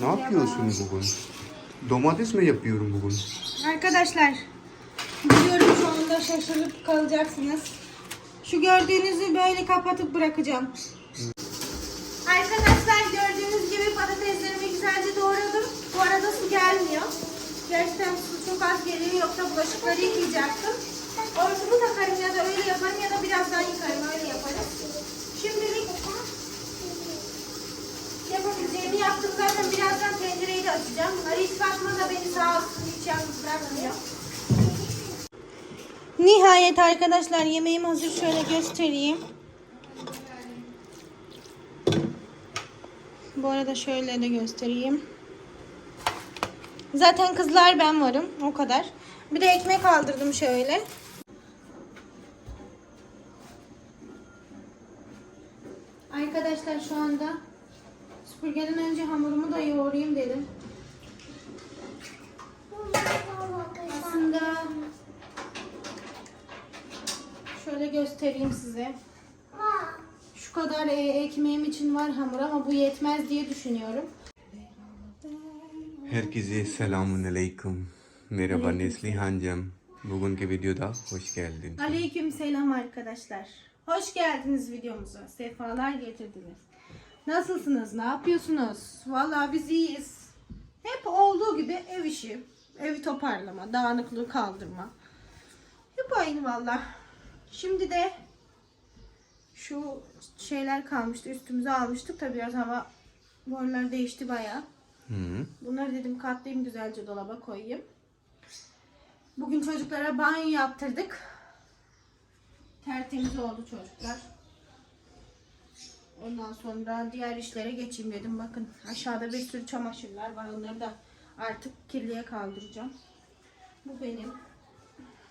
Ne yapıyorsun bugün? Domates mi yapıyorum bugün? Arkadaşlar biliyorum şu anda şaşırıp kalacaksınız. Şu gördüğünüzü böyle kapatıp bırakacağım. Arkadaşlar gördüğünüz gibi patateslerimi güzelce doğradım. Bu arada su gelmiyor. Gerçekten su çok az geliyor yoksa bulaşıkları yıkayacaktım. Hortumu takarım ya da öyle yaparım ya da birazdan yıkarım öyle yaparım. Şimdilik yapabileceğimi yaptım zaten birazdan tencereyi de açacağım. Halis Fatma da beni sağ olsun hiç yalnız bırakmıyor. Nihayet arkadaşlar yemeğim hazır şöyle göstereyim. Bu arada şöyle de göstereyim. Zaten kızlar ben varım o kadar. Bir de ekmek aldırdım şöyle. Arkadaşlar şu anda süpürgeden önce hamurumu da yoğurayım dedim. Aslında şöyle göstereyim size. Şu kadar e, ekmeğim için var hamur ama bu yetmez diye düşünüyorum. Herkese selamun aleyküm. Merhaba Neslihan'cığım. Bugünkü videoda hoş geldin. Aleyküm selam arkadaşlar. Hoş geldiniz videomuza. Sefalar getirdiniz. Nasılsınız? Ne yapıyorsunuz? Vallahi biz iyiyiz. Hep olduğu gibi ev işi, evi toparlama, dağınıklığı kaldırma. Hep aynı valla. Şimdi de şu şeyler kalmıştı. Üstümüze almıştık. Tabii biraz hava bu aralar değişti bayağı. Hı. Bunları dedim katlayayım güzelce dolaba koyayım. Bugün çocuklara banyo yaptırdık. Tertemiz oldu çocuklar. Ondan sonra diğer işlere geçeyim dedim. Bakın aşağıda bir sürü çamaşırlar var. Onları da artık kirliye kaldıracağım. Bu benim.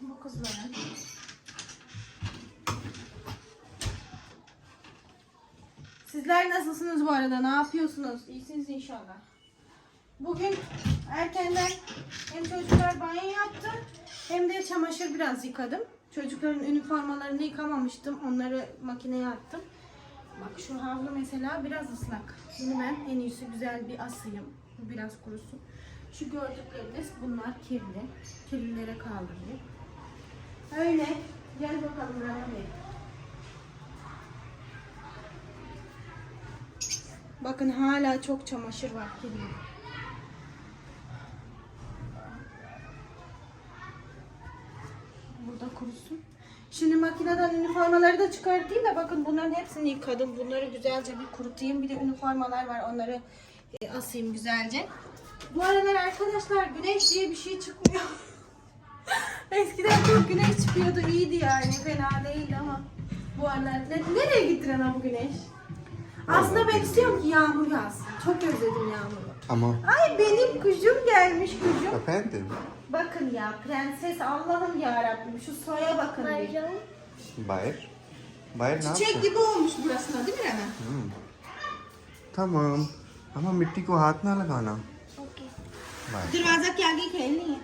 Bu kızların. Sizler nasılsınız bu arada? Ne yapıyorsunuz? İyisiniz inşallah. Bugün erkenden hem çocuklar banyo yaptı hem de çamaşır biraz yıkadım. Çocukların üniformalarını yıkamamıştım. Onları makineye attım. Bak şu havlu mesela biraz ıslak. Bunu ben en iyisi güzel bir asayım. Bu biraz kurusun. Şu gördükleriniz bunlar kirli. Kirlilere kaldırayım. Öyle. Gel bakalım Rana Bey. Bakın hala çok çamaşır var kirli. Burada kurusun. Şimdi makineden üniformaları da çıkartayım da bakın bunların hepsini yıkadım. Bunları güzelce bir kurutayım. Bir de üniformalar var onları e, asayım güzelce. Bu aralar arkadaşlar güneş diye bir şey çıkmıyor. Eskiden çok güneş çıkıyordu iyiydi yani fena değildi ama bu aralar ne, nereye gitti ana bu güneş? Aslında ben istiyorum ki yağmur yağsın. Çok özledim yağmuru. Ama Ay benim kuşum gelmiş kuşum. efendim Bakın ya prenses Allah'ım ya Rabbim şu soya bakın. bir. Bayır. Bayır ne Çiçek yaptın? gibi olmuş burasına değil mi Rana? Tamam. Ama मिट्टी को हाथ ना लगाना Bayır. Dırvaza के आगे खेलनी है.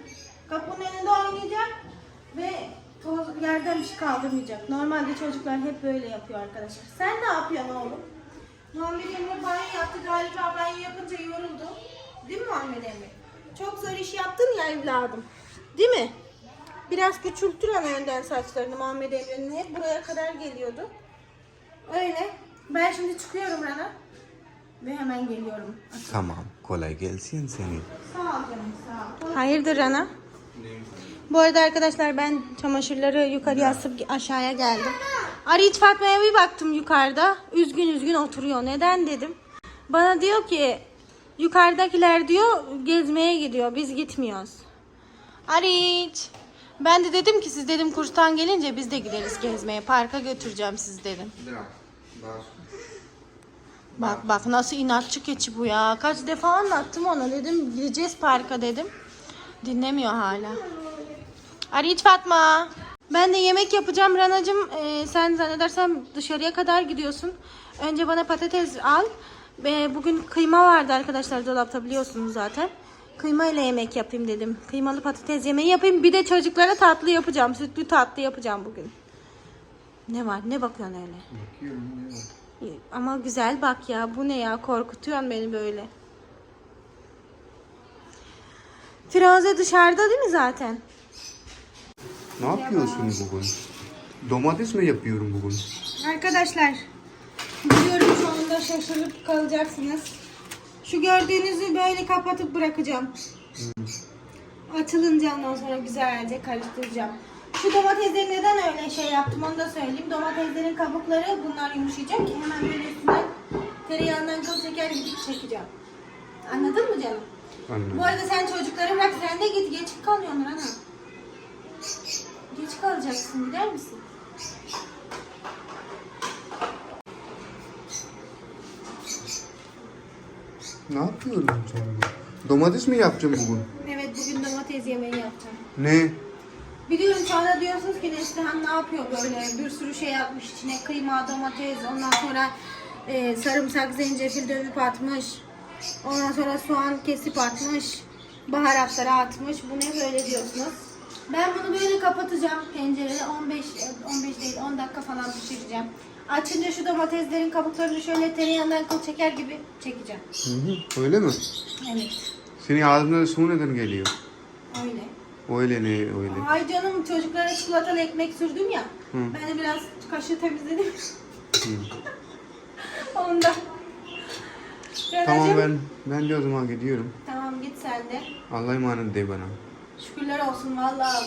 Kapının önünde oynayacak ve toz yerden bir şey kaldırmayacak. Normalde çocuklar hep böyle yapıyor arkadaşlar. Sen ne yapıyorsun oğlum? Muhammed Emre banyo yaptı galiba banyo yapınca yoruldu. Değil mi Muhammed Emre? Çok zor iş yaptın ya evladım. Değil mi? Biraz küçültür ana önden saçlarını Muhammed Emre'nin hep buraya kadar geliyordu. Öyle. Ben şimdi çıkıyorum Rana. Ve hemen geliyorum. Tamam. Kolay gelsin seni. Sağ ol canım sağ ol. Hayırdır Rana? Bu arada arkadaşlar ben çamaşırları yukarıya asıp aşağıya geldim. Arayıç Fatma'ya bir baktım yukarıda. Üzgün üzgün oturuyor. Neden dedim. Bana diyor ki yukarıdakiler diyor gezmeye gidiyor. Biz gitmiyoruz. Arayıç. Ben de dedim ki siz dedim kurstan gelince biz de gideriz gezmeye. Parka götüreceğim siz dedim. Bak bak nasıl inatçı keçi bu ya. Kaç defa anlattım ona dedim gideceğiz parka dedim. Dinlemiyor hala. Arayıç Fatma. Ben de yemek yapacağım Ranacığım. Ee, sen zannedersem dışarıya kadar gidiyorsun. Önce bana patates al. Ee, bugün kıyma vardı arkadaşlar dolapta biliyorsunuz zaten. Kıyma ile yemek yapayım dedim. Kıymalı patates yemeği yapayım. Bir de çocuklara tatlı yapacağım. Sütlü tatlı yapacağım bugün. Ne var? Ne bakıyorsun öyle? Bakıyorum ne var? Ama güzel bak ya. Bu ne ya? Korkutuyorsun beni böyle. Firuze dışarıda değil mi zaten? Ne yapıyorsun bugün? Domates mi yapıyorum bugün? Arkadaşlar biliyorum anda şaşırıp kalacaksınız. Şu gördüğünüzü böyle kapatıp bırakacağım. Açılınca ondan sonra güzelce karıştıracağım. Şu domatesleri neden öyle şey yaptım onu da söyleyeyim. Domateslerin kabukları bunlar yumuşayacak ki hemen böyle üstünden tereyağından kıl çeker gibi çekeceğim. Anladın mı canım? Anladım. Bu arada sen çocukları bırak sen de git geç kalıyorsun ana. Geç kalacaksın gider misin? Ne yapıyorum sen? Domates mi yapacağım bugün? Evet bugün domates yemeği yapacağım. Ne? Biliyorum sonra diyorsunuz ki Neslihan ne yapıyor böyle bir sürü şey atmış içine kıyma, domates, ondan sonra e, sarımsak, zencefil dövüp atmış. Ondan sonra soğan kesip atmış. Baharatları atmış. Bu ne böyle diyorsunuz. Ben bunu böyle kapatacağım tencerede 15 e, 15 değil 10 dakika falan pişireceğim. Açınca şu domateslerin kabuklarını şöyle tereyağından kıl çeker gibi çekeceğim. Hı hı. Öyle mi? Evet. Senin ağzına su neden geliyor? Öyle. Öyle ne öyle? Ay canım çocuklara çikolatalı ekmek sürdüm ya. Hı. Ben de biraz kaşığı temizledim. Hı. Ondan. Tamam Renacığım, ben ben de o zaman gidiyorum. Tamam git sen de. Allah'a emanet de bana. Şükürler olsun vallahi.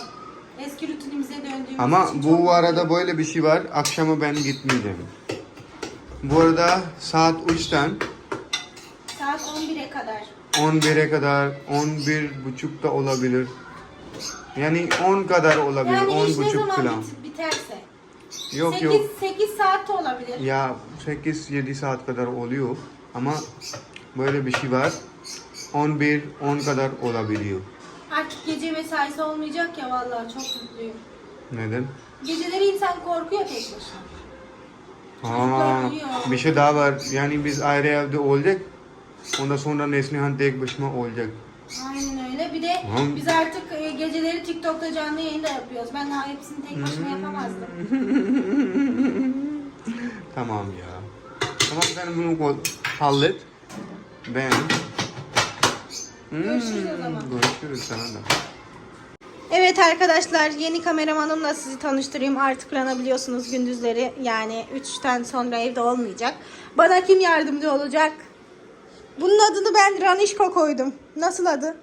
Eski rutinimize döndüğümüz Ama için bu çok arada mutluyum. böyle bir şey var. Akşama ben gitmeyeceğim. Bu arada saat 3'ten Saat 11'e kadar. 11'e kadar 11 buçuk da olabilir. Yani 10 kadar olabilir. Yani 10 iş ne buçuk zaman falan. bit- biterse. Yok 8, yok. 8 saat de olabilir. Ya 8-7 saat kadar oluyor. Ama böyle bir şey var. 11 10 kadar olabiliyor. Artık gece mesaisi olmayacak ya vallahi çok mutluyum. Neden? Geceleri insan korkuyor tek başına. Aa, uyuyor. bir şey daha var. Yani biz ayrı evde olacak. Ondan sonra Neslihan tek başıma olacak. Aynen öyle. Bir de Tamam. biz artık e, geceleri TikTok'ta canlı yayın da yapıyoruz. Ben daha hepsini tek başıma yapamazdım. Tamam ya. Tamam sen bunu kol- hallet. Ben. Görüşürüz o zaman. Görüşürüz sana da. Evet arkadaşlar yeni kameramanımla sizi tanıştırayım. Artık Rana biliyorsunuz gündüzleri yani 3'ten sonra evde olmayacak. Bana kim yardımcı olacak? Bunun adını ben Ranişko koydum. Nasıl adı?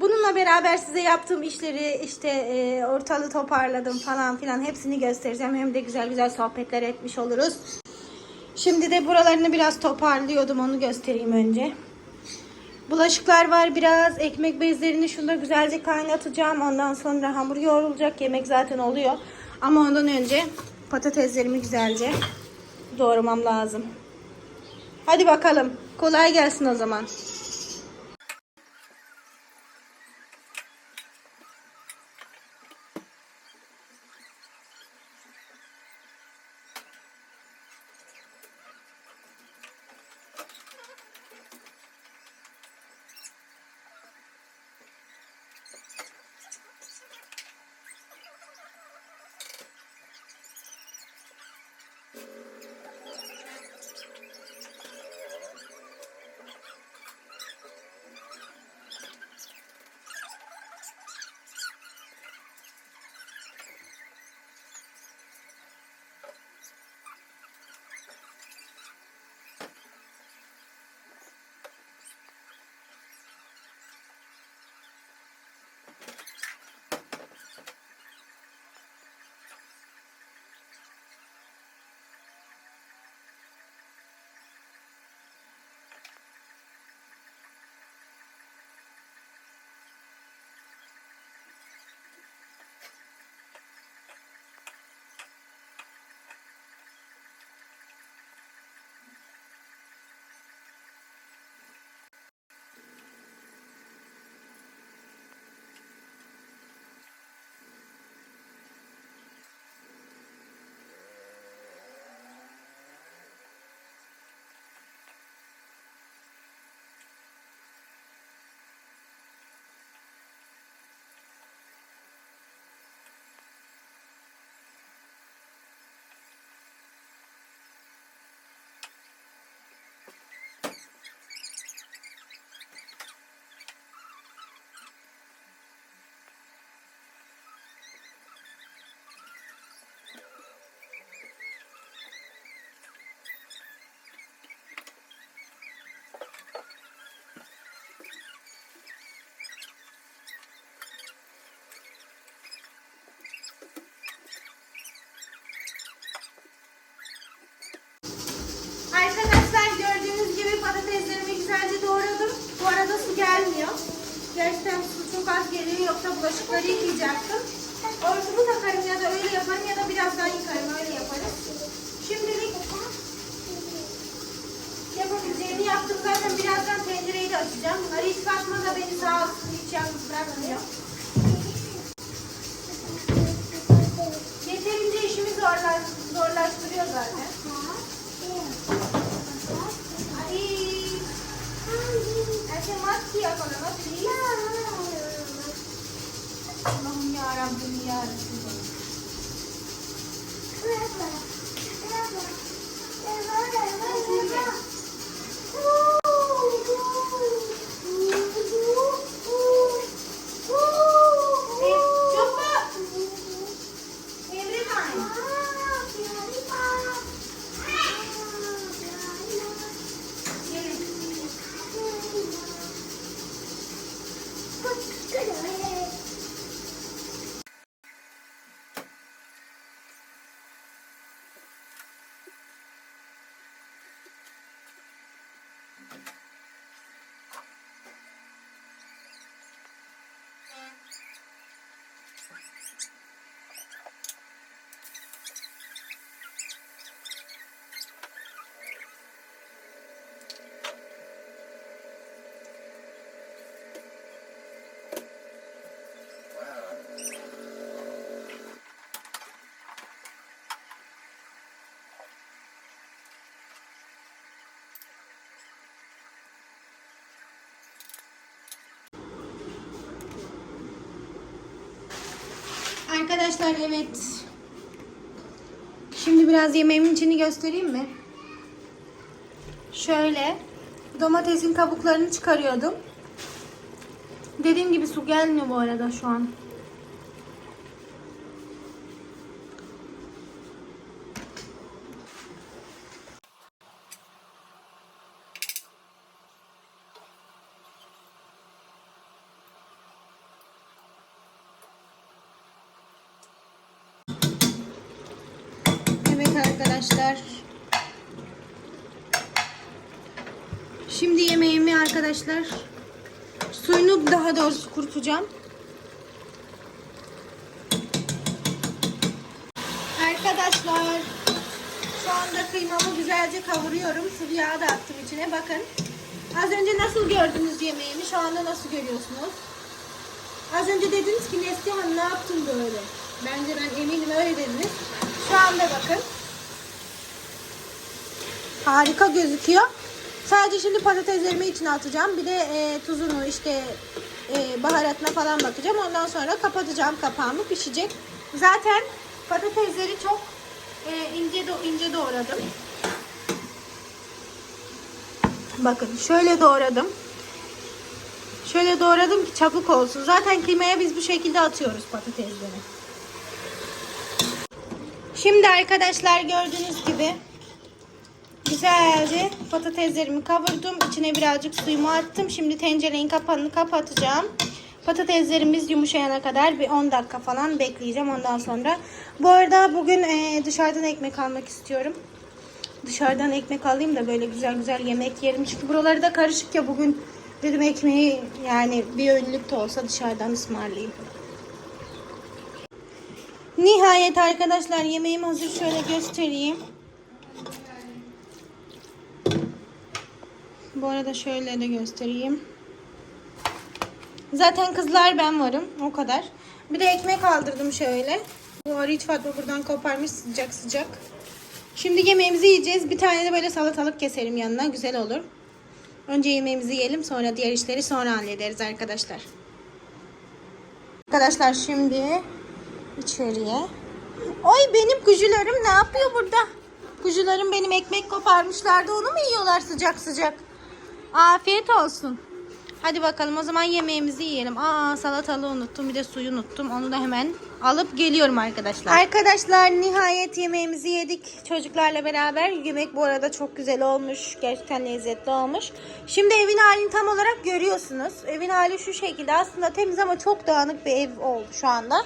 Bununla beraber size yaptığım işleri işte e, ortalığı toparladım falan filan hepsini göstereceğim. Hem de güzel güzel sohbetler etmiş oluruz. Şimdi de buralarını biraz toparlıyordum onu göstereyim önce. Bulaşıklar var biraz. Ekmek bezlerini şunda güzelce kaynatacağım. Ondan sonra hamur yoğrulacak. Yemek zaten oluyor. Ama ondan önce patateslerimi güzelce doğramam lazım. Hadi bakalım. Kolay gelsin o zaman. Gelmiyor. Gerçekten su çok az geliyor yoksa bulaşıkları yıkayacaktım. Hortumu takarım ya da öyle yaparım ya da birazdan yıkarım öyle yaparız. Şimdilik yapabileceğimi yaptım. Zaten birazdan tencereyi de açacağım. Bunları hiç bakma da beni sağ olsun hiç yalnız bırakmıyor. Yeterince işimi zorlar, zorlaştırıyor zaten. Nasıl yapalım? Nasıl? Ya. Allah'ım ya Rabbim ya Rabbim. Arkadaşlar evet. Şimdi biraz yemeğimin içini göstereyim mi? Şöyle domatesin kabuklarını çıkarıyordum. Dediğim gibi su gelmiyor bu arada şu an. Evet arkadaşlar. Şimdi yemeğimi arkadaşlar suyunu daha doğrusu kurutacağım. Arkadaşlar şu anda kıymamı güzelce kavuruyorum. Sıvı yağ da attım içine. Bakın. Az önce nasıl gördünüz yemeğimi? Şu anda nasıl görüyorsunuz? Az önce dediniz ki Neslihan ne yaptın böyle? Bence ben eminim öyle dediniz. Şu anda bakın. Harika gözüküyor. Sadece şimdi patateslerimi içine atacağım. Bir de e, tuzunu işte e, baharatına falan bakacağım. Ondan sonra kapatacağım kapağımı pişecek. Zaten patatesleri çok e, ince do ince doğradım. Bakın şöyle doğradım. Şöyle doğradım ki çabuk olsun. Zaten kıymaya biz bu şekilde atıyoruz patatesleri. Şimdi arkadaşlar gördüğünüz gibi güzelce patateslerimi kavurdum. İçine birazcık suyumu attım. Şimdi tencerenin kapağını kapatacağım. Patateslerimiz yumuşayana kadar bir 10 dakika falan bekleyeceğim ondan sonra. Bu arada bugün e, dışarıdan ekmek almak istiyorum. Dışarıdan ekmek alayım da böyle güzel güzel yemek yerim. Çünkü buraları da karışık ya bugün dedim ekmeği yani bir önlük de olsa dışarıdan ısmarlayayım. Nihayet arkadaşlar yemeğim hazır. Şöyle göstereyim. Bu arada şöyle de göstereyim. Zaten kızlar ben varım. O kadar. Bir de ekmek aldırdım şöyle. Bu hiç Fatma buradan koparmış sıcak sıcak. Şimdi yemeğimizi yiyeceğiz. Bir tane de böyle salatalık keselim yanına. Güzel olur. Önce yemeğimizi yiyelim. Sonra diğer işleri sonra hallederiz arkadaşlar. Arkadaşlar şimdi içeriye. Ay benim kuzularım ne yapıyor burada? Kuzularım benim ekmek koparmışlardı. Onu mu yiyorlar sıcak sıcak? Afiyet olsun. Hadi bakalım o zaman yemeğimizi yiyelim. Aa salatalığı unuttum bir de suyu unuttum. Onu da hemen alıp geliyorum arkadaşlar. Arkadaşlar nihayet yemeğimizi yedik çocuklarla beraber. Yemek bu arada çok güzel olmuş. Gerçekten lezzetli olmuş. Şimdi evin halini tam olarak görüyorsunuz. Evin hali şu şekilde. Aslında temiz ama çok dağınık bir ev oldu şu anda.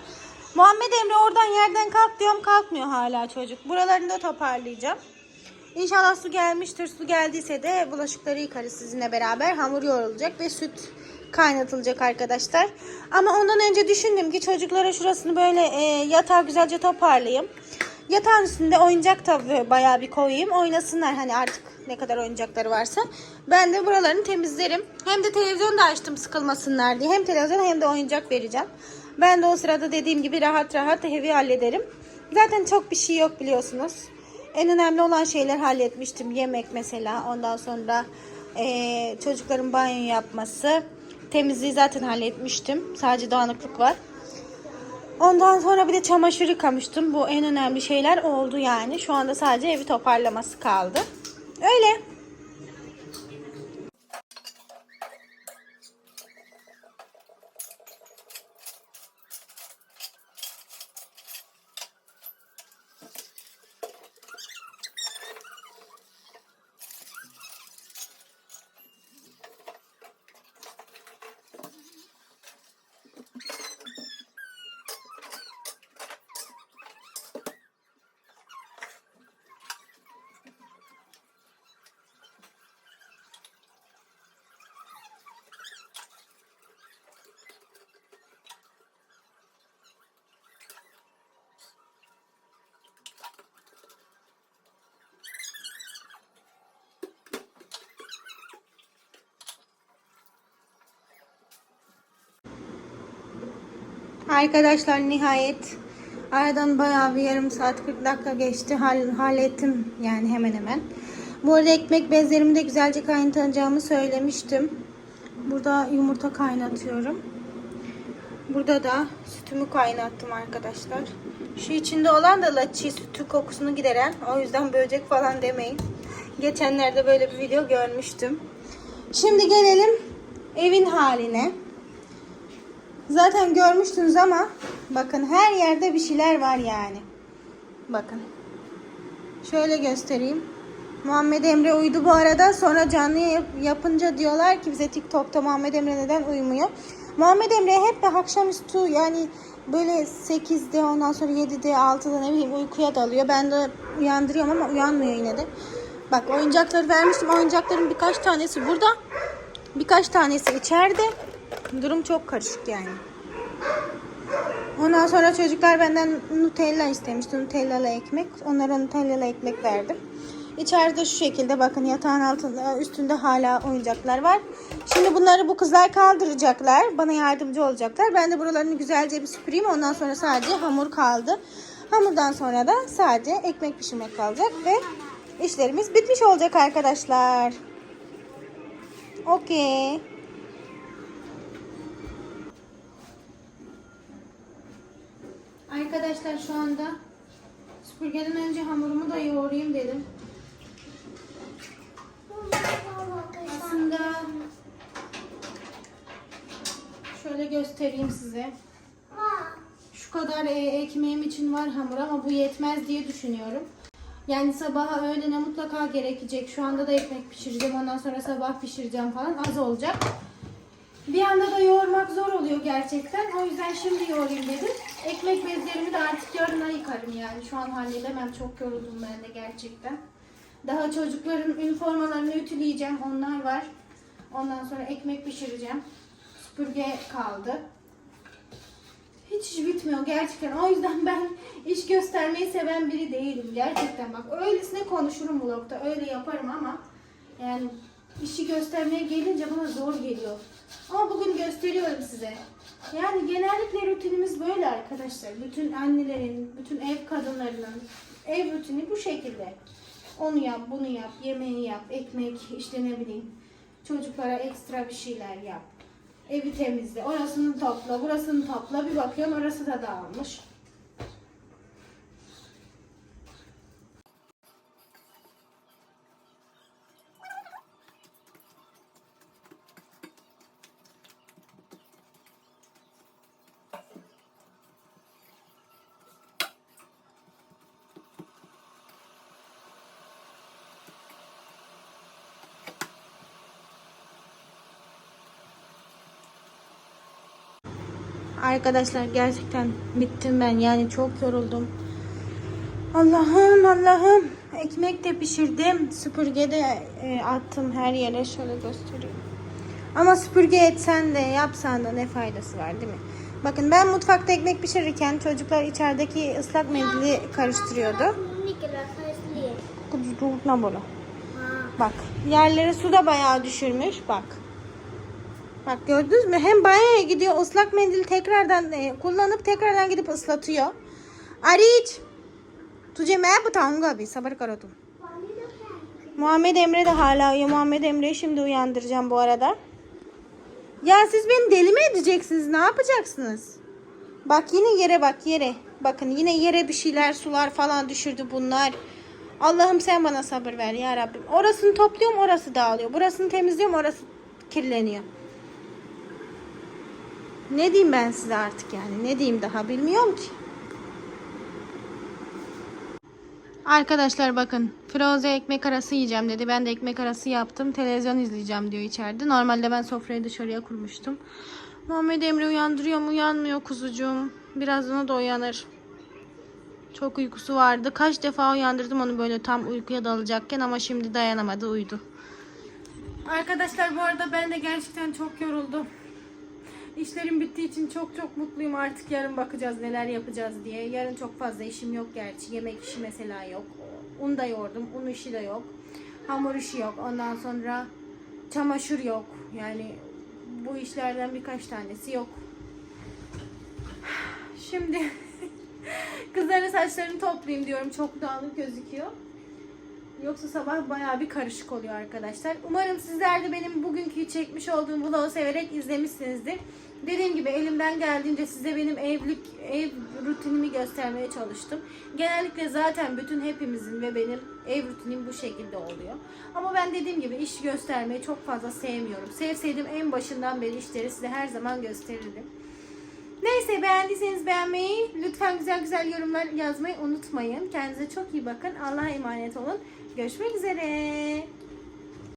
Muhammed Emre oradan yerden kalk diyorum kalkmıyor hala çocuk. Buralarını da toparlayacağım. İnşallah su gelmiştir. Su geldiyse de bulaşıkları yıkarız sizinle beraber. Hamur yoğrulacak ve süt kaynatılacak arkadaşlar. Ama ondan önce düşündüm ki çocuklara şurasını böyle e, yatağı güzelce toparlayayım. Yatağın üstünde oyuncak tabii bayağı bir koyayım. Oynasınlar hani artık ne kadar oyuncakları varsa. Ben de buralarını temizlerim. Hem de televizyon da açtım sıkılmasınlar diye. Hem televizyon hem de oyuncak vereceğim. Ben de o sırada dediğim gibi rahat rahat evi hallederim. Zaten çok bir şey yok biliyorsunuz. En önemli olan şeyler halletmiştim. Yemek mesela. Ondan sonra eee, çocukların banyo yapması. Temizliği zaten halletmiştim. Sadece dağınıklık var. Ondan sonra bir de çamaşır yıkamıştım. Bu en önemli şeyler oldu yani. Şu anda sadece evi toparlaması kaldı. Öyle. Arkadaşlar nihayet aradan bayağı bir yarım saat 40 dakika geçti. Hall, hallettim yani hemen hemen. Bu arada ekmek bezlerimi de güzelce kaynatacağımı söylemiştim. Burada yumurta kaynatıyorum. Burada da sütümü kaynattım arkadaşlar. Şu içinde olan da laçi sütü kokusunu gideren. O yüzden böcek falan demeyin. Geçenlerde böyle bir video görmüştüm. Şimdi gelelim evin haline. Zaten görmüştünüz ama bakın her yerde bir şeyler var yani. Bakın. Şöyle göstereyim. Muhammed Emre uyudu bu arada. Sonra canlı yap- yapınca diyorlar ki bize TikTok'ta Muhammed Emre neden uyumuyor? Muhammed Emre hep akşamüstü yani böyle 8'de ondan sonra 7'de 6'da ne bileyim uykuya dalıyor. Ben de uyandırıyorum ama uyanmıyor yine de. Bak oyuncakları vermiştim. Oyuncakların birkaç tanesi burada. Birkaç tanesi içeride. Durum çok karışık yani. Ondan sonra çocuklar benden Nutella istemişti. Nutellalı ekmek. Onlara Nutellalı ekmek verdim. İçeride şu şekilde bakın yatağın altında üstünde hala oyuncaklar var. Şimdi bunları bu kızlar kaldıracaklar. Bana yardımcı olacaklar. Ben de buralarını güzelce bir süpüreyim. Ondan sonra sadece hamur kaldı. Hamurdan sonra da sadece ekmek pişirmek kalacak ve işlerimiz bitmiş olacak arkadaşlar. Okey. Arkadaşlar şu anda süpürgeden önce hamurumu da yoğurayım dedim. Aslında şöyle göstereyim size. Şu kadar e, ekmeğim için var hamur ama bu yetmez diye düşünüyorum. Yani sabaha öğlene mutlaka gerekecek. Şu anda da ekmek pişireceğim. Ondan sonra sabah pişireceğim falan. Az olacak. Bir anda da yoğurmak zor oluyor gerçekten. O yüzden şimdi yoğurayım dedim. Ekmek bezlerimi de artık yarına yıkarım yani. Şu an halledemem. Çok yoruldum ben de gerçekten. Daha çocukların üniformalarını ütüleyeceğim. Onlar var. Ondan sonra ekmek pişireceğim. Süpürge kaldı. Hiç iş bitmiyor gerçekten. O yüzden ben iş göstermeyi seven biri değilim. Gerçekten bak öylesine konuşurum vlogda. Öyle yaparım ama yani işi göstermeye gelince bana zor geliyor. Ama bugün gösteriyorum size. Yani genellikle rutinimiz böyle arkadaşlar. Bütün annelerin, bütün ev kadınlarının ev rutini bu şekilde. Onu yap, bunu yap, yemeği yap, ekmek, işte ne bileyim. Çocuklara ekstra bir şeyler yap. Evi temizle, orasını topla, burasını topla. Bir bakıyorsun orası da dağılmış. Arkadaşlar gerçekten bittim ben. Yani çok yoruldum. Allah'ım Allah'ım. Ekmek de pişirdim. Süpürge de e, attım her yere. Şöyle göstereyim. Ama süpürge etsen de yapsan da ne faydası var değil mi? Bakın ben mutfakta ekmek pişirirken çocuklar içerideki ıslak mendili karıştırıyordu. Bak yerleri suda bayağı düşürmüş bak. Bak gördünüz mü? Hem banyoya gidiyor ıslak mendili tekrardan e, kullanıp tekrardan gidip ıslatıyor. Ariç. Tuce मैं बताऊंगा अभी sabır karo तुम. Muhammed Emre de hala uyuyor. Muhammed Emre'yi şimdi uyandıracağım bu arada. Ya siz beni deli mi edeceksiniz? Ne yapacaksınız? Bak yine yere bak yere. Bakın yine yere bir şeyler sular falan düşürdü bunlar. Allah'ım sen bana sabır ver ya Rabbim. Orasını topluyorum orası dağılıyor. Burasını temizliyorum orası kirleniyor. Ne diyeyim ben size artık yani? Ne diyeyim daha bilmiyorum ki. Arkadaşlar bakın Firoze ekmek arası yiyeceğim dedi. Ben de ekmek arası yaptım. Televizyon izleyeceğim diyor içeride. Normalde ben sofrayı dışarıya kurmuştum. Muhammed Emre uyandırıyor mu? Uyanmıyor kuzucuğum. Birazdan o da uyanır. Çok uykusu vardı. Kaç defa uyandırdım onu böyle tam uykuya dalacakken ama şimdi dayanamadı uyudu. Arkadaşlar bu arada ben de gerçekten çok yoruldum. İşlerim bittiği için çok çok mutluyum. Artık yarın bakacağız neler yapacağız diye. Yarın çok fazla işim yok gerçi. Yemek işi mesela yok. Un da yoğurdum. Un işi de yok. Hamur işi yok. Ondan sonra çamaşır yok. Yani bu işlerden birkaç tanesi yok. Şimdi kızların saçlarını toplayayım diyorum. Çok dağınık gözüküyor. Yoksa sabah bayağı bir karışık oluyor arkadaşlar. Umarım sizler de benim bugünkü çekmiş olduğum vlogu severek izlemişsinizdir. Dediğim gibi elimden geldiğince size benim evlilik ev rutinimi göstermeye çalıştım. Genellikle zaten bütün hepimizin ve benim ev rutinim bu şekilde oluyor. Ama ben dediğim gibi iş göstermeyi çok fazla sevmiyorum. Sevseydim en başından beri işleri size her zaman gösterirdim. Neyse beğendiyseniz beğenmeyi, lütfen güzel güzel yorumlar yazmayı unutmayın. Kendinize çok iyi bakın. Allah'a emanet olun. Görüşmek üzere.